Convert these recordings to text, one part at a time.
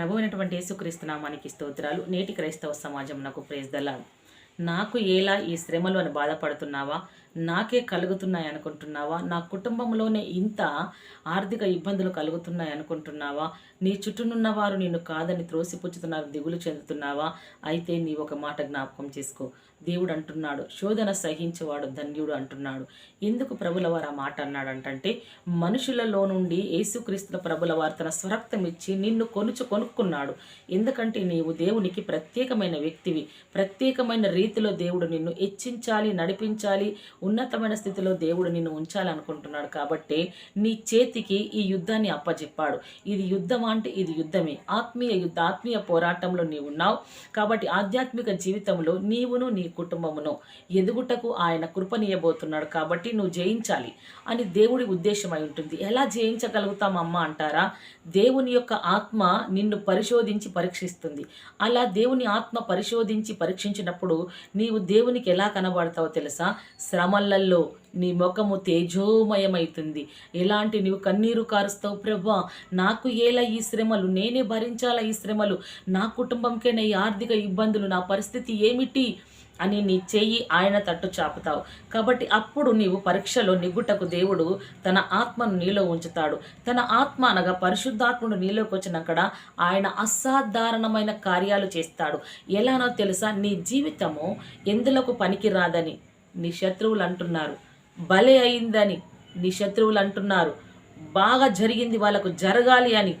ప్రభు అయినటువంటి యేసుక్రీస్తు నామానికి స్తోత్రాలు. నేటి క్రైస్తవ సమాజం నాకు ప్రేజ్ నాకు ఎలా ఈ శ్రమలు అని బాధపడుతున్నావా? నాకే కలుగుతున్నాయి అనుకుంటున్నావా? నా కుటుంబంలోనే ఇంత ఆర్థిక ఇబ్బందులు కలుగుతున్నాయి అనుకుంటున్నావా? నీ చుట్టూనున్న వారు నిన్ను కాదని త్రోసిపుచ్చుతున్నారు దిగులు చెందుతున్నావా? అయితే నీ ఒక మాట జ్ఞాపకం చేసుకో. దేవుడు అంటున్నాడు శోధన సహించేవాడు ధన్యుడు అంటున్నాడు. ఎందుకు ప్రభుల వారు ఆ మాట అన్నాడంటే మనుషులలో నుండి యేసుక్రీస్తుల ప్రభుల వారు తన స్వరక్తం ఇచ్చి నిన్ను కొనుచు కొనుక్కున్నాడు. ఎందుకంటే నీవు దేవునికి ప్రత్యేకమైన వ్యక్తివి ప్రత్యేకమైన రీతిలో దేవుడు నిన్ను హెచ్చించాలి నడిపించాలి ఉన్నతమైన స్థితిలో దేవుడు నిన్ను ఉంచాలనుకుంటున్నాడు కాబట్టి నీ చేతికి ఈ యుద్ధాన్ని అప్పచెప్పాడు ఇది యుద్ధం అంటే ఇది యుద్ధమే. ఆత్మీయ యుద్ధ ఆత్మీయ పోరాటంలో నీవు ఉన్నావు. కాబట్టి ఆధ్యాత్మిక జీవితంలో నీవును నీ కుటుంబమును ఎదుగుటకు ఆయన కృపనీయబోతున్నాడు కాబట్టి నువ్వు జయించాలి అని దేవుడి ఉద్దేశం అయి ఉంటుంది. ఎలా జయించగలుగుతాం అమ్మ అంటారా? దేవుని యొక్క ఆత్మ నిన్ను పరిశోధించి పరీక్షిస్తుంది. అలా దేవుని ఆత్మ పరిశోధించి పరీక్షించినప్పుడు నీవు దేవునికి ఎలా కనబడతావో తెలుసా? శ్రమలల్లో నీ ముఖము తేజోమయమైతుంది. ఎలాంటి నీవు కన్నీరు కారుస్తావు ప్రభా? నాకు ఏలా ఈ శ్రమలు? నేనే భరించాలా ఈ శ్రమలు? నా కుటుంబంకైనా ఈ ఆర్థిక ఇబ్బందులు? నా పరిస్థితి ఏమిటి? అని నీ చెయ్యి ఆయన తట్టు చాపుతావు. కాబట్టి అప్పుడు నీవు పరీక్షలో నిగుటకు దేవుడు తన ఆత్మను నీలో ఉంచుతాడు. తన ఆత్మ అనగా పరిశుద్ధాత్ముడు నీలోకి వచ్చినక్కడ ఆయన అసాధారణమైన కార్యాలు చేస్తాడు. ఎలానో తెలుసా? నీ జీవితము ఎందులకు పనికి రాదని నీ శత్రువులు అంటున్నారు. బలే అయిందని నీ శత్రువులు అంటున్నారు. బాగా జరిగింది వాళ్ళకు జరగాలి అని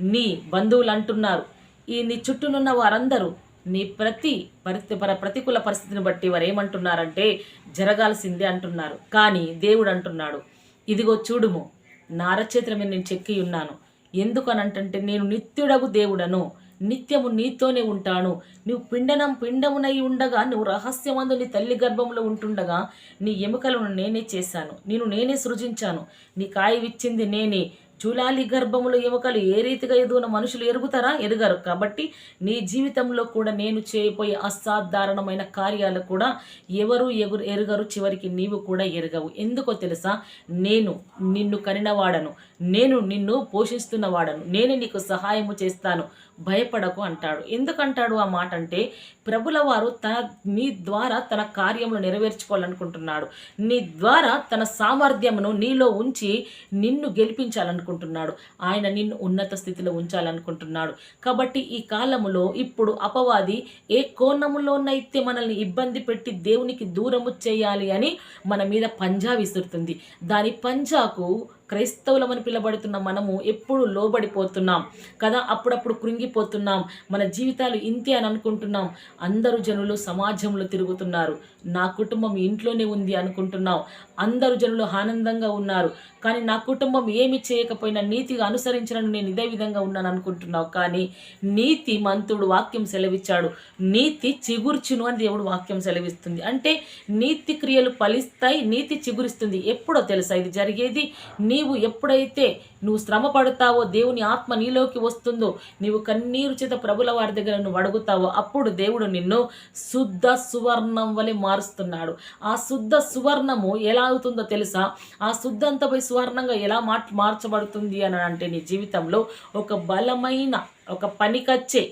నీ బంధువులు అంటున్నారు. ఈ నీ చుట్టూనున్న వారందరూ నీ ప్రతి పరిస్థితి పర ప్రతికూల పరిస్థితిని బట్టి వారు ఏమంటున్నారంటే జరగాల్సిందే అంటున్నారు. కానీ దేవుడు అంటున్నాడు ఇదిగో చూడుము నా అరచేతుల మీద నేను చెక్కి ఉన్నాను. ఎందుకనంటే నేను నిత్యుడగు దేవుడను నిత్యము నీతోనే ఉంటాను. నువ్వు పిండనం పిండమునై ఉండగా నువ్వు రహస్యమందు నీ తల్లి గర్భంలో ఉంటుండగా నీ ఎముకలను నేనే చేశాను. నేను నేనే సృజించాను. నీ కాయవిచ్చింది నేనే. చూలాలి గర్భములు యువకులు ఏ రీతిగా ఎదుగున మనుషులు ఎరుగుతారా? ఎరుగరు. కాబట్టి నీ జీవితంలో కూడా నేను చేయబోయే అసాధారణమైన కార్యాలు కూడా ఎవరు ఎగురు ఎరుగరు. చివరికి నీవు కూడా ఎరగవు. ఎందుకో తెలుసా? నేను నిన్ను కనినవాడను. నేను నిన్ను పోషిస్తున్నవాడను. నేను నీకు సహాయము చేస్తాను. భయపడకు అంటాడు. ఎందుకంటాడు ఆ మాట అంటే ప్రభుల వారు తన నీ ద్వారా తన కార్యములు నెరవేర్చుకోవాలనుకుంటున్నాడు. నీ ద్వారా తన సామర్థ్యమును నీలో ఉంచి నిన్ను గెలిపించాలనుకుంటున్నాడు. ఆయన నిన్ను ఉన్నత స్థితిలో ఉంచాలనుకుంటున్నాడు. కాబట్టి ఈ కాలములో ఇప్పుడు అపవాది ఏ కోణములోనైతే మనల్ని ఇబ్బంది పెట్టి దేవునికి దూరము చేయాలి అని మన మీద పంజా విసురుతుంది. దాని పంజాకు క్రైస్తవులమని పిలబడుతున్న మనము ఎప్పుడు లోబడిపోతున్నాం కదా? అప్పుడప్పుడు కృంగిపోతున్నాం. మన జీవితాలు ఇంతే అని అనుకుంటున్నాం. అందరు జనులు సమాజంలో తిరుగుతున్నారు. నా కుటుంబం ఇంట్లోనే ఉంది అనుకుంటున్నావు. అందరు జనులు ఆనందంగా ఉన్నారు. కానీ నా కుటుంబం ఏమి చేయకపోయినా నీతిగా అనుసరించడం నేను ఇదే విధంగా ఉన్నాను అనుకుంటున్నావు. కానీ నీతి మంతుడు వాక్యం సెలవిచ్చాడు. నీతి చిగుర్చును అని దేవుడు వాక్యం సెలవిస్తుంది. అంటే నీతి క్రియలు ఫలిస్తాయి నీతి చిగురిస్తుంది. ఎప్పుడో తెలుసా ఇది జరిగేది? నీవు ఎప్పుడైతే నువ్వు శ్రమ పడతావో దేవుని ఆత్మ నీలోకి వస్తుందో నీవు కన్నీరు చేత ప్రభుల వారి దగ్గర నువ్వు అడుగుతావో అప్పుడు దేవుడు నిన్ను శుద్ధ సువర్ణం వలె మారుస్తున్నాడు. ఆ శుద్ధ సువర్ణము ఎలా అవుతుందో తెలుసా? ఆ శుద్ధంతపై సువర్ణంగా ఎలా మా మార్చబడుతుంది అని అంటే నీ జీవితంలో ఒక బలమైన ఒక పనికచ్చే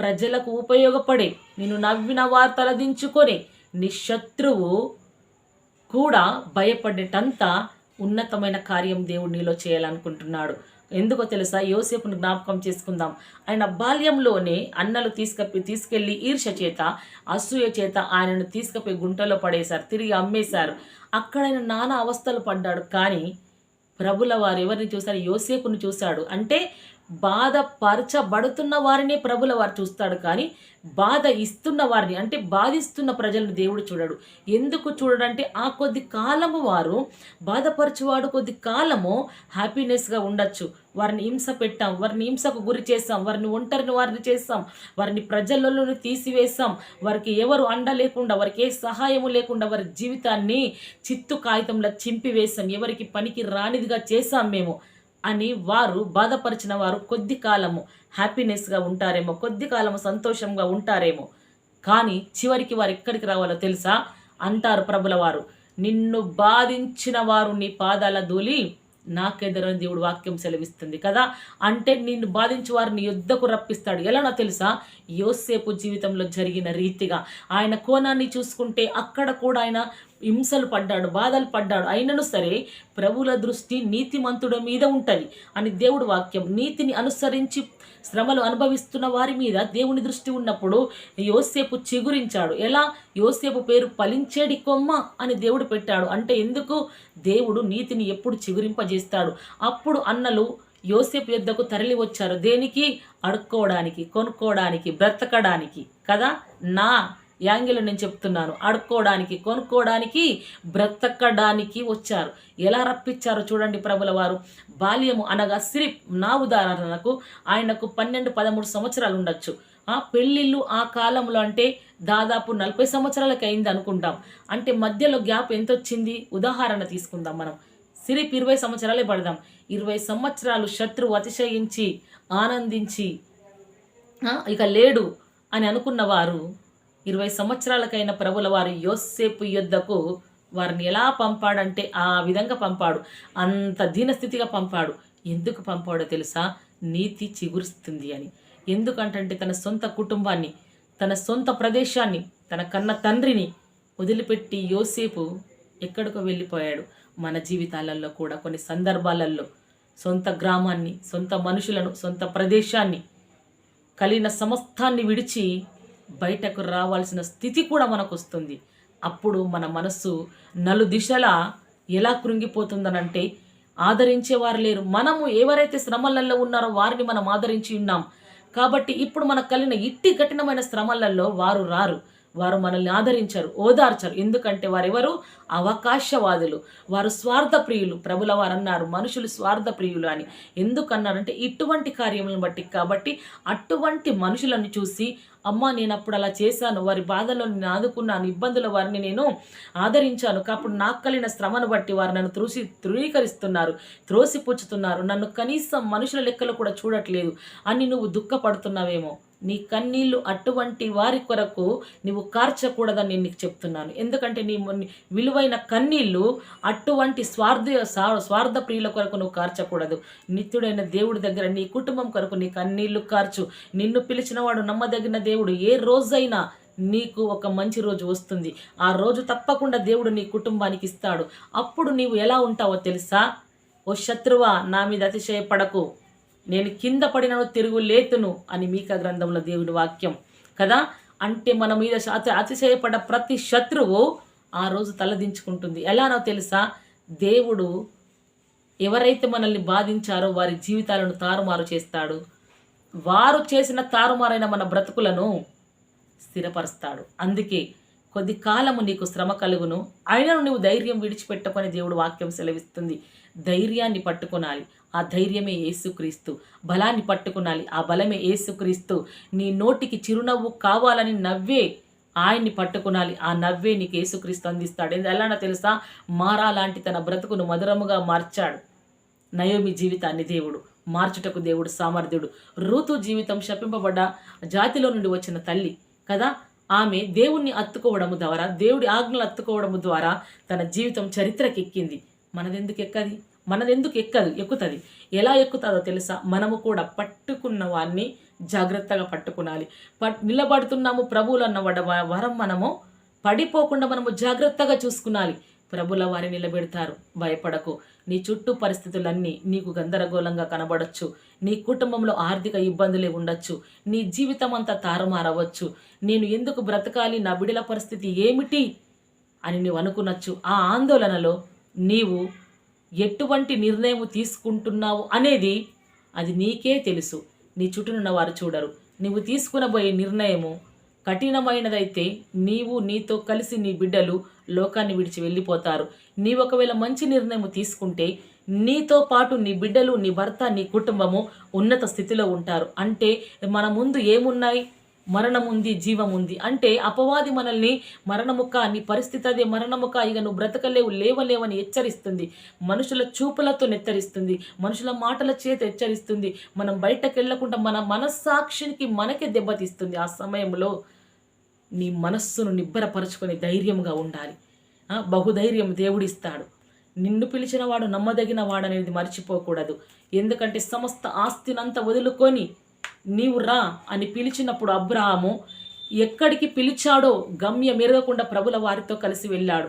ప్రజలకు ఉపయోగపడే నేను నవ్విన వారు తలదించుకొని నీ శత్రువు కూడా భయపడేటంత ఉన్నతమైన కార్యం దేవుడు నీలో చేయాలనుకుంటున్నాడు. ఎందుకో తెలుసా? యోసేపును జ్ఞాపకం చేసుకుందాం. ఆయన బాల్యంలోనే అన్నలు తీసుకపోయి తీసుకెళ్ళి ఈర్ష చేత అసూయ చేత ఆయనను తీసుకుపోయి గుంటలో పడేశారు తిరిగి అమ్మేశారు. అక్కడ ఆయన నానా అవస్థలు పడ్డాడు. కానీ ప్రభుల వారు ఎవరిని చూశారు? యోసేపును చూశాడు. అంటే బాధపరచబడుతున్న వారినే ప్రభుల వారు చూస్తాడు కానీ బాధ ఇస్తున్న వారిని అంటే బాధిస్తున్న ప్రజలను దేవుడు చూడడు. ఎందుకు చూడడంటే ఆ కొద్ది కాలము వారు బాధపరచువాడు కొద్ది కాలము హ్యాపీనెస్గా ఉండొచ్చు. వారిని హింస పెట్టాం వారిని హింసకు గురి చేస్తాం వారిని ఒంటరిని వారిని చేస్తాం వారిని ప్రజలలో తీసివేస్తాం వారికి ఎవరు అండ లేకుండా వారికి ఏ సహాయము లేకుండా వారి జీవితాన్ని చిత్తు కాగితంలో చింపివేస్తాం ఎవరికి పనికి రానిదిగా చేశాం మేము. అని వారు బాధపరిచిన వారు కొద్ది కాలము. హ్యాపీనెస్గా ఉంటారేమో కొద్ది కాలము సంతోషంగా ఉంటారేమో. కానీ చివరికి వారు ఎక్కడికి రావాలో తెలుసా? అంటారు ప్రభుల వారు. నిన్ను బాధించిన వారు నీ పాదాల దూలి నాకెదరని దేవుడు వాక్యం సెలవిస్తుంది కదా? అంటే నిన్ను బాధించి వారిని యుద్ధకు రప్పిస్తాడు. ఎలానో తెలుసా? యోసేపు జీవితంలో జరిగిన రీతిగా. ఆయన కోణాన్ని చూసుకుంటే అక్కడ కూడా ఆయన హింసలు పడ్డాడు బాధలు పడ్డాడు. అయినను సరే ప్రభుల దృష్టి నీతిమంతుడి మీద ఉంటుంది అని దేవుడు వాక్యం. నీతిని అనుసరించి శ్రమలు అనుభవిస్తున్న వారి మీద దేవుని దృష్టి ఉన్నప్పుడు యోసేపు చిగురించాడు. ఎలా? యోసేపు పేరు ఫలించేడి కొమ్మ అని దేవుడు పెట్టాడు. అంటే ఎందుకు? దేవుడు నీతిని ఎప్పుడు చిగురింపజేస్తాడు? అప్పుడు అన్నలు యోసేపు యుద్ధకు తరలి వచ్చారు. దేనికి? అడుక్కోవడానికి కొనుక్కోవడానికి బ్రతకడానికి. కదా? నా యాంగిల్ నేను చెప్తున్నాను. అడుక్కోవడానికి కొనుక్కోవడానికి బ్రతకడానికి వచ్చారు. ఎలా రప్పించారో చూడండి ప్రభుల వారు. బాల్యము అనగా సిరి నా ఉదాహరణకు ఆయనకు పన్నెండు పదమూడు సంవత్సరాలు ఉండొచ్చు. ఆ పెళ్ళిళ్ళు ఆ కాలంలో అంటే దాదాపు నలభై సంవత్సరాలకి అయింది అనుకుంటాం. అంటే మధ్యలో గ్యాప్ ఎంత వచ్చింది ఉదాహరణ తీసుకుందాం మనం. సిరిప్ ఇరవై సంవత్సరాలే పడదాం. ఇరవై సంవత్సరాలు శత్రువు అతిశయించి ఆనందించి ఇక లేడు అని అనుకున్నవారు ఇరవై సంవత్సరాలకైన ప్రభుల వారు యోసేపు యుద్ధకు వారిని ఎలా పంపాడంటే ఆ విధంగా పంపాడు. అంత దీనస్థితిగా పంపాడు. ఎందుకు పంపాడో తెలుసా? నీతి చిగురుస్తుంది అని. ఎందుకంటే తన సొంత కుటుంబాన్ని తన సొంత ప్రదేశాన్ని తన కన్న తండ్రిని వదిలిపెట్టి యోసేపు ఎక్కడికో వెళ్ళిపోయాడు. మన జీవితాలలో కూడా కొన్ని సందర్భాలలో సొంత గ్రామాన్ని సొంత మనుషులను సొంత ప్రదేశాన్ని కలిగిన సమస్తాన్ని విడిచి బయటకు రావాల్సిన స్థితి కూడా మనకు వస్తుంది అప్పుడు మన మనస్సు నలు దిశలా ఎలా కృంగిపోతుందనంటే ఆదరించేవారు లేరు. మనము ఎవరైతే శ్రమలలో ఉన్నారో వారిని మనం ఆదరించి ఉన్నాం. కాబట్టి ఇప్పుడు మనకు కలిగిన ఇట్టి కఠినమైన శ్రమలలో వారు రారు. వారు మనల్ని ఆదరించరు ఓదార్చరు. ఎందుకంటే వారెవరు? అవకాశవాదులు. వారు స్వార్థ ప్రియులు ప్రభుల వారు అన్నారు మనుషులు స్వార్థ ప్రియులు అని. ఎందుకన్నారంటే ఇటువంటి కార్యములను బట్టి. కాబట్టి అటువంటి మనుషులను చూసి అమ్మ నేను అప్పుడు అలా చేశాను. వారి బాధలో నేను ఆదుకున్నాను. ఇబ్బందుల వారిని నేను ఆదరించాను. కాబట్టి నాకు కలిగిన శ్రమను బట్టి వారు నన్ను త్రూసి ధృవీకరిస్తున్నారు. త్రోసిపుచ్చుతున్నారు. నన్ను కనీసం మనుషుల లెక్కలు కూడా చూడట్లేదు. అని నువ్వు దుఃఖపడుతున్నావేమో. నీ కన్నీళ్ళు అటువంటి వారి కొరకు నువ్వు కార్చకూడదని నేను నీకు చెప్తున్నాను. ఎందుకంటే నీ మొన్ని- విలువైన కన్నీళ్ళు అటువంటి స్వార్థ స్వార్థ ప్రియుల కొరకు నువ్వు కార్చకూడదు. నిత్యుడైన దేవుడి దగ్గర నీ కుటుంబం కొరకు నీ కన్నీళ్ళు కార్చు. నిన్ను పిలిచినవాడు నమ్మదగిన దేవుడు ఏ రోజైనా నీకు ఒక మంచి రోజు వస్తుంది. ఆ రోజు తప్పకుండా దేవుడు నీ కుటుంబానికి ఇస్తాడు. అప్పుడు నీవు ఎలా ఉంటావో తెలుసా? ఓ శత్రువా నా మీద అతిశయపడకు. నేను కింద పడినను తిరుగు లేతును అని మీక గ్రంథంలో దేవుడి వాక్యం. కదా? అంటే మన మీద అతి అతిశయపడ్డ ప్రతి శత్రువు ఆ రోజు తలదించుకుంటుంది. ఎలానో తెలుసా? దేవుడు ఎవరైతే మనల్ని బాధించారో వారి జీవితాలను తారుమారు చేస్తాడు. వారు చేసిన తారుమారైన మన బ్రతుకులను స్థిరపరుస్తాడు. అందుకే కొద్ది కాలము నీకు శ్రమ కలుగును. అయినను నువ్వు ధైర్యం విడిచిపెట్టుకొని దేవుడు వాక్యం సెలవిస్తుంది. ధైర్యాన్ని పట్టుకునాలి. ఆ ధైర్యమే యేసుక్రీస్తు. బలాన్ని పట్టుకునాలి. ఆ బలమే యేసుక్రీస్తు. నీ నోటికి చిరునవ్వు కావాలని నవ్వే ఆయన్ని పట్టుకునాలి. ఆ నవ్వే నీకు ఏసుక్రీస్తు అందిస్తాడు. ఎలానో తెలుసా? మారా లాంటి తన బ్రతుకును మధురముగా మార్చాడు. నయోమి జీవితాన్ని దేవుడు మార్చుటకు దేవుడు సామర్థ్యుడు. ఋతు జీవితం శపింపబడ్డ జాతిలో నుండి వచ్చిన తల్లి కదా? ఆమె దేవుణ్ణి అత్తుకోవడము ద్వారా దేవుడి ఆజ్ఞలు అత్తుకోవడము ద్వారా తన జీవితం చరిత్రకెక్కింది మనదెందుకు ఎక్కది? మనదెందుకు ఎక్కదు? ఎక్కుతుంది. ఎలా ఎక్కుతుందో తెలుసా? మనము కూడా పట్టుకున్న వారిని జాగ్రత్తగా పట్టుకునాలి. పట్ నిలబడుతున్నాము ప్రభువులు అన్న వరం మనము పడిపోకుండా మనము జాగ్రత్తగా చూసుకునాలి. ప్రభుల వారి నిలబెడతారు. భయపడకు. నీ చుట్టూ పరిస్థితులన్నీ నీకు గందరగోళంగా కనబడచ్చు. నీ కుటుంబంలో ఆర్థిక ఇబ్బందులే ఉండొచ్చు. నీ జీవితం అంతా తారుమారవచ్చు. నేను ఎందుకు బ్రతకాలి? నా బిడల పరిస్థితి ఏమిటి? అని నువ్వు అనుకునొచ్చు. ఆ ఆందోళనలో నీవు ఎటువంటి నిర్ణయం తీసుకుంటున్నావు అనేది అది నీకే తెలుసు. నీ చుట్టూనున్న వారు చూడరు. నీవు తీసుకునబోయే నిర్ణయము కఠినమైనదైతే నీవు నీతో కలిసి నీ బిడ్డలు లోకాన్ని విడిచి వెళ్ళిపోతారు. నీ ఒకవేళ మంచి నిర్ణయం తీసుకుంటే నీతో పాటు నీ బిడ్డలు నీ భర్త నీ కుటుంబము ఉన్నత స్థితిలో ఉంటారు. అంటే మన ముందు ఏమున్నాయి? మరణం ఉంది జీవం ఉంది అంటే అపవాది మనల్ని మరణముక నీ పరిస్థితి అదే. మరణముక ఇక నువ్వు బ్రతకలేవు లేవలేవని హెచ్చరిస్తుంది. మనుషుల చూపులతో నెత్తరిస్తుంది మనుషుల మాటల చేత హెచ్చరిస్తుంది. మనం బయటకు వెళ్ళకుండా మన మనస్సాక్షికి మనకే దెబ్బతీస్తుంది. ఆ సమయంలో నీ మనస్సును నిబ్బరపరచుకొని ధైర్యంగా ఉండాలి. బహుధైర్యం దేవుడిస్తాడు. నిన్ను పిలిచిన వాడు నమ్మదగిన వాడనేది మర్చిపోకూడదు. ఎందుకంటే సమస్త ఆస్తినంతా వదులుకొని నీవు రా అని పిలిచినప్పుడు అబ్రహాము ఎక్కడికి పిలిచాడో గమ్యం ఎరగకుండా ప్రభుల వారితో కలిసి వెళ్ళాడు.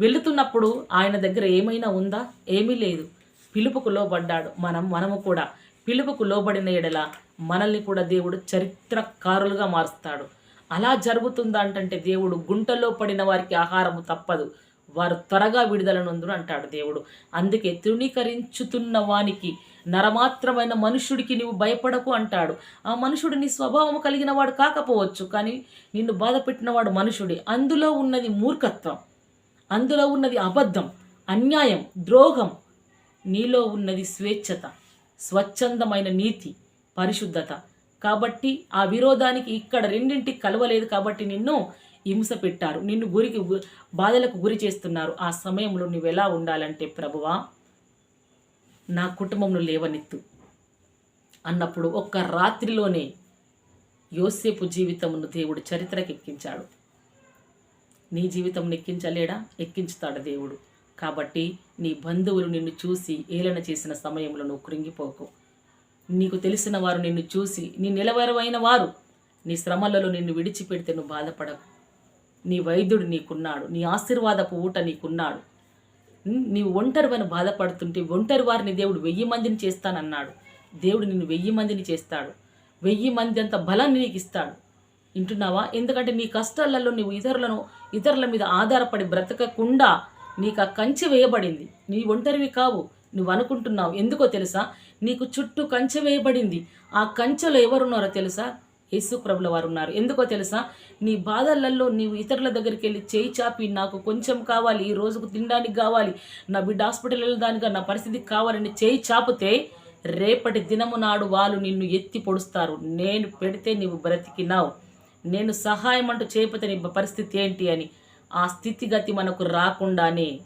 వెళుతున్నప్పుడు ఆయన దగ్గర ఏమైనా ఉందా? ఏమీ లేదు. పిలుపుకు లోబడ్డాడు. మనం మనము కూడా పిలుపుకు లోబడిన ఎడల మనల్ని కూడా దేవుడు చరిత్రకారులుగా మారుస్తాడు. అలా జరుగుతుందా అంటే దేవుడు గుంటలో పడిన వారికి ఆహారము తప్పదు. వారు త్వరగా విడుదల అంటాడు దేవుడు. అందుకే తృణీకరించుతున్న వానికి నరమాత్రమైన మనుషుడికి నీవు భయపడకు అంటాడు. ఆ మనుషుడు నీ స్వభావం కలిగిన వాడు కాకపోవచ్చు కానీ నిన్ను బాధ పెట్టినవాడు మనుషుడే. అందులో ఉన్నది మూర్ఖత్వం అందులో ఉన్నది అబద్ధం అన్యాయం ద్రోహం నీలో ఉన్నది స్వేచ్ఛత స్వచ్ఛందమైన నీతి పరిశుద్ధత. కాబట్టి ఆ విరోధానికి ఇక్కడ రెండింటికి కలవలేదు కాబట్టి నిన్ను హింస పెట్టారు. నిన్ను గురికి బాధలకు గురి చేస్తున్నారు. ఆ సమయంలో నువ్వు ఎలా ఉండాలంటే ప్రభువా నా కుటుంబంను లేవనెత్తు. అన్నప్పుడు ఒక్క రాత్రిలోనే యోసేపు జీవితమును దేవుడు చరిత్రకి ఎక్కించాడు నీ జీవితం ఎక్కించలేడా? ఎక్కించుతాడు దేవుడు. కాబట్టి నీ బంధువులు నిన్ను చూసి ఏలన చేసిన సమయంలో నువ్వు కృంగిపోకు. నీకు తెలిసిన వారు నిన్ను చూసి నీ నిలవరమైన వారు నీ శ్రమలలో నిన్ను విడిచిపెడితే నువ్వు బాధపడకు. నీ వైద్యుడు నీకున్నాడు. నీ ఆశీర్వాదపు ఊట నీకున్నాడు. నీవు ఒంటరివని బాధపడుతుంటే ఒంటరి వారిని దేవుడు వెయ్యి మందిని చేస్తానన్నాడు. దేవుడు నిన్ను వెయ్యి మందిని చేస్తాడు. వెయ్యి మంది అంత బలాన్ని నీకు ఇస్తాడు. వింటున్నావా? ఎందుకంటే నీ కష్టాలలో నువ్వు ఇతరులను ఇతరుల మీద ఆధారపడి బ్రతకకుండా నీకు ఆ కంచె వేయబడింది. నీ ఒంటరివి కావు నువ్వు అనుకుంటున్నావు. ఎందుకో తెలుసా? నీకు చుట్టూ కంచె వేయబడింది. ఆ కంచెలో ఎవరున్నారో తెలుసా? యేసు ప్రభుల వారు ఉన్నారు. ఎందుకో తెలుసా? నీ బాధలలో నీవు ఇతరుల దగ్గరికి వెళ్ళి చేయి చాపి నాకు కొంచెం కావాలి ఈ రోజుకు తినడానికి కావాలి నా బిడ్డ హాస్పిటల్ వెళ్ళడానికి నా పరిస్థితి కావాలని చేయి చాపితే రేపటి దినము నాడు వాళ్ళు నిన్ను ఎత్తి పొడుస్తారు. నేను పెడితే నీవు బ్రతికినావు. నేను సహాయం అంటూ చేయకపోతే నీ పరిస్థితి ఏంటి అని. ఆ స్థితిగతి మనకు రాకుండానే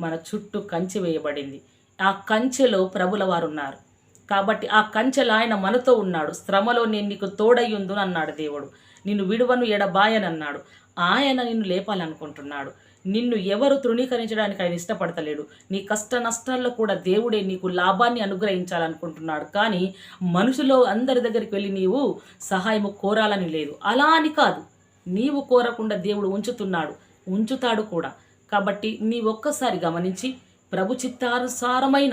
మన చుట్టూ కంచె వేయబడింది. ఆ కంచెలో ప్రభుల వారు ఉన్నారు. కాబట్టి ఆ కంచెల ఆయన మనతో ఉన్నాడు. శ్రమలో నేను నీకు తోడయ్యుందు అన్నాడు దేవుడు. నిన్ను విడువను ఎడబాయనన్నాడు. ఆయన నిన్ను లేపాలనుకుంటున్నాడు. నిన్ను ఎవరు తృణీకరించడానికి ఆయన ఇష్టపడతలేడు. నీ కష్ట నష్టాల్లో కూడా దేవుడే నీకు లాభాన్ని అనుగ్రహించాలనుకుంటున్నాడు. కానీ మనుషులో అందరి దగ్గరికి వెళ్ళి నీవు సహాయము కోరాలని లేదు. అలా అని కాదు. నీవు కోరకుండా దేవుడు ఉంచుతున్నాడు. ఉంచుతాడు కూడా. కాబట్టి నీ ఒక్కసారి గమనించి ప్రభు చిత్తానుసారమైన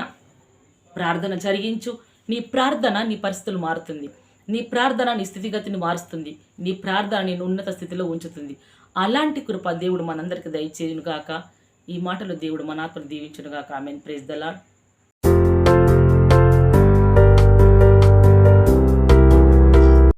ప్రార్థన జరిగించు. నీ ప్రార్థన నీ పరిస్థితులు మారుతుంది. నీ ప్రార్థన నీ స్థితిగతిని మారుస్తుంది. నీ ప్రార్థన నేను ఉన్నత స్థితిలో ఉంచుతుంది. అలాంటి కృప దేవుడు మనందరికి దయచేయునుగాక. ఈ మాటలు దేవుడు మనాత్మను దీవించునుగాక. ఆమెన్. Praise the lord